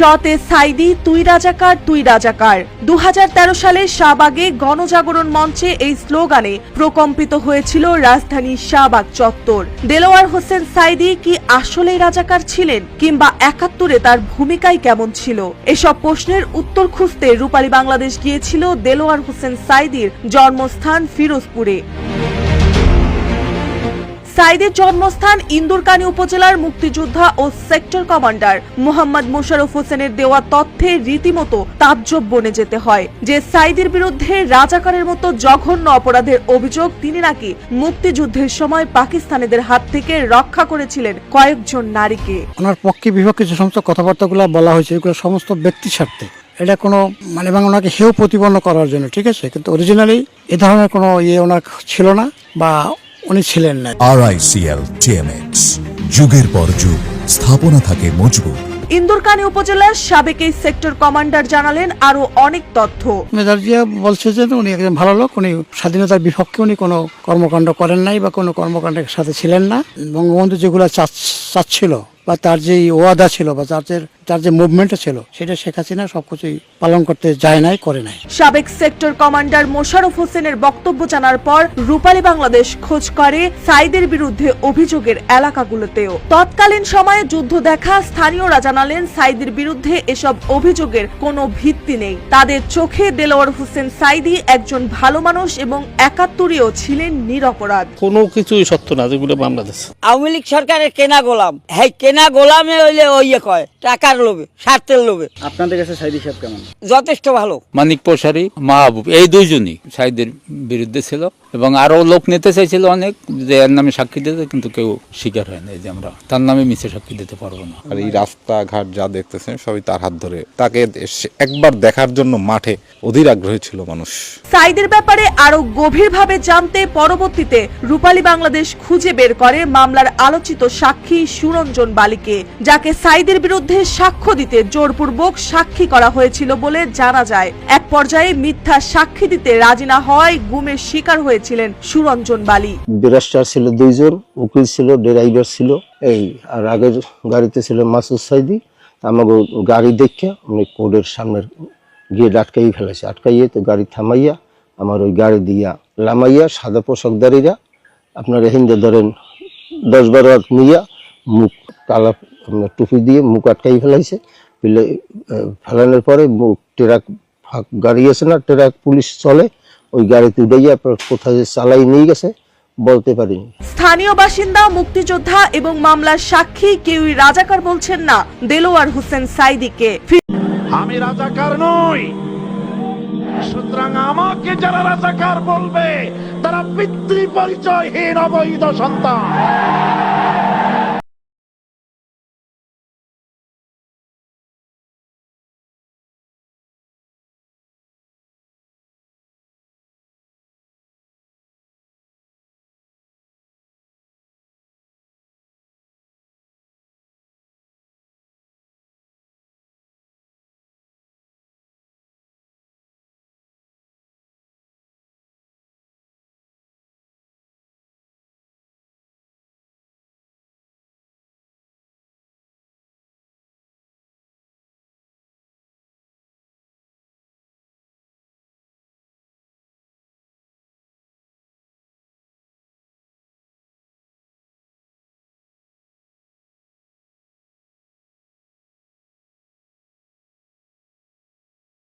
শতে সাইদি, তুই রাজাকার তুই রাজাকার। দু হাজার তেরো সালে শাহবাগে গণজাগরণ মঞ্চে এই স্লোগানে প্রকম্পিত হয়েছিল রাজধানী শাহবাগ চত্বর। দেলোয়ার হোসেন সাইদি কি আসলেই রাজাকার ছিলেন কিংবা একাত্তরে তার ভূমিকাই কেমন ছিল? এসব প্রশ্নের উত্তর খুঁজতে রূপালী বাংলাদেশ গিয়েছিল দেলোয়ার হোসেন সাইদির জন্মস্থান ফিরোজপুরে। সাইদের জন্মস্থান ইন্দুরকানী উপজেলার মুক্তিযোদ্ধা ও সেক্টর কমান্ডার। মোহাম্মদ মোশাররফ হোসেনের দেওয়া তথ্যে রীতিমতো তাজ্জব বনে যেতে হয়। যে সাইদের বিরুদ্ধে রাজাকারের মতো জঘন্য অপরাধের অভিযোগ, তিনি নাকি মুক্তিযুদ্ধের সময় পাকিস্তানিদের হাত থেকে রক্ষা করেছিলেন কয়েকজন নারীকে। ওনার পক্ষে বিপক্ষে যে সমস্ত কথাবার্তাগুলো বলা হয়েছে, এগুলো সমস্ত ব্যক্তি স্বার্থে। এটা কোনো মানে এবং ওনাকে হেয় প্রতিপন্ন করার জন্য, ঠিক আছে? কিন্তু অরিজিনালি এ ধরনের কোনো ইয়ে ওনার ছিল না, বা উনি ছিলেন না। আরআইসিএল টিএমএক্স যুগের পর যুগ স্থাপনা থাকে মজবুত। ইন্দুরকানী উপজেলার সাবেক এই সেক্টর কমান্ডার জানালেন আরও অনেক তথ্য। মেজার জিয়া বলছে যে উনি একজন ভালো লোক উনি স্বাধীনতার বিপক্ষে উনি কোনো কর্মকাণ্ড করেন নাই বা কোনো কর্মকাণ্ডের সাথে ছিলেন না। বঙ্গবন্ধু যেগুলো চাচ- চাচ্ছিল বা তার যে ওয়াদা ছিল বা তার যে তার যে মুভমেন্টটা ছিল সেটা শেখ হাসিনা সবকিছুই পালন করতে যায় নাই করে নাই। সাবেক সেক্টর কমান্ডার মোশাররফ হোসেনের বক্তব্য জানার পর রূপালী বাংলাদেশ খোঁজ করে সাইদের বিরুদ্ধে অভিযোগের এলাকাগুলোতেও। তৎকালীন সময়ে যুদ্ধ দেখা স্থানীয়রা জানালেন সাইদের বিরুদ্ধে এসব অভিযোগের কোনো ভিত্তি নেই। তাদের চোখে দেলোয়ার হোসেন সাইদি একজন ভালো মানুষ এবং একাত্তরেও ছিলেন নিরপরাধ। কোনো কিছুই সত্য না যেগুলো বাংলাদেশ। আওয়ামী লীগ সরকারের কেনা গোলাম। হ্যাঁ কেনা গোলামে হইলে ওই ইয়ে কয় টাকার লোভে স্বার্থের লোভে আপনাদের কাছে সাইদি সাহেব কেমন? যথেষ্ট ভালো। মানিক প্রসারী মাহবুব এই দুইজনই সাইদের বিরুদ্ধে ছিল। এবং আরও লোক নিতে চাইছিল অনেক যে এর নামে সাক্ষী দিতে কিন্তু কেউ স্বীকার হয় না যে আমরা তার নামে মিছে সাক্ষী দিতে পারব না। আর এই রাস্তাঘাট যা দেখতেছেন সবই তার হাত ধরে। তাকে একবার দেখার জন্য মাঠে অধীর আগ্রহী ছিল মানুষ। সাইদের ব্যাপারে আরও গভীরভাবে জানতে পরবর্তীতে রূপালী বাংলাদেশ খুঁজে বের করে মামলার আলোচিত সাক্ষী সুরঞ্জন বালিকে যাকে সাইদের বিরুদ্ধে সাক্ষ্য দিতে জোরপূর্বক সাক্ষী করা হয়েছিল বলে জানা যায়। এক পর্যায়ে মিথ্যা সাক্ষী দিতে রাজি না হওয়ায় গুমের শিকার হয়েছিলেন সুরঞ্জন বালি। ব্যারিস্টার ছিল দুইজন, উকিল ছিল, ড্রাইভার ছিল, এই, আর আগের গাড়িতে ছিল মাসুদ সাইদি। আমাকে গাড়ি দেখে আমি কোর্টের সামনের গিয়ে আটকাই ফেলেছে। আটকাইয়ে তো গাড়ি থামাইয়া আমার ওই গাড়ি দিয়া লামাইয়া সাদা পোশাকদারিরা আপনার হিন্দে ধরেন দশ বারো হাত নিয়া মুখ কালা আপনার টুপি দিয়ে মুখ আটকাই ফেলাইছে। ফেলে ফেলানোর পরে মুখ ট্রাক গাড়ি আছে না, ট্রাক পুলিশ চলে ওই গাড়িতে উঠাইয়া আপনার কোথায় চালাই নিয়ে গেছে বলতে পারিনি। স্থানীয় বাসিন্দা মুক্তিযোদ্ধা এবং মামলার সাক্ষী কেউই রাজাকার বলছেন না দেলোয়ার হোসেন সাইদিকে। আমি রাজাকার নই সুতরাং আমাকে যারা রাজাকার বলবে তারা পিতৃ পরিচয়হীন অবৈধ সন্তান।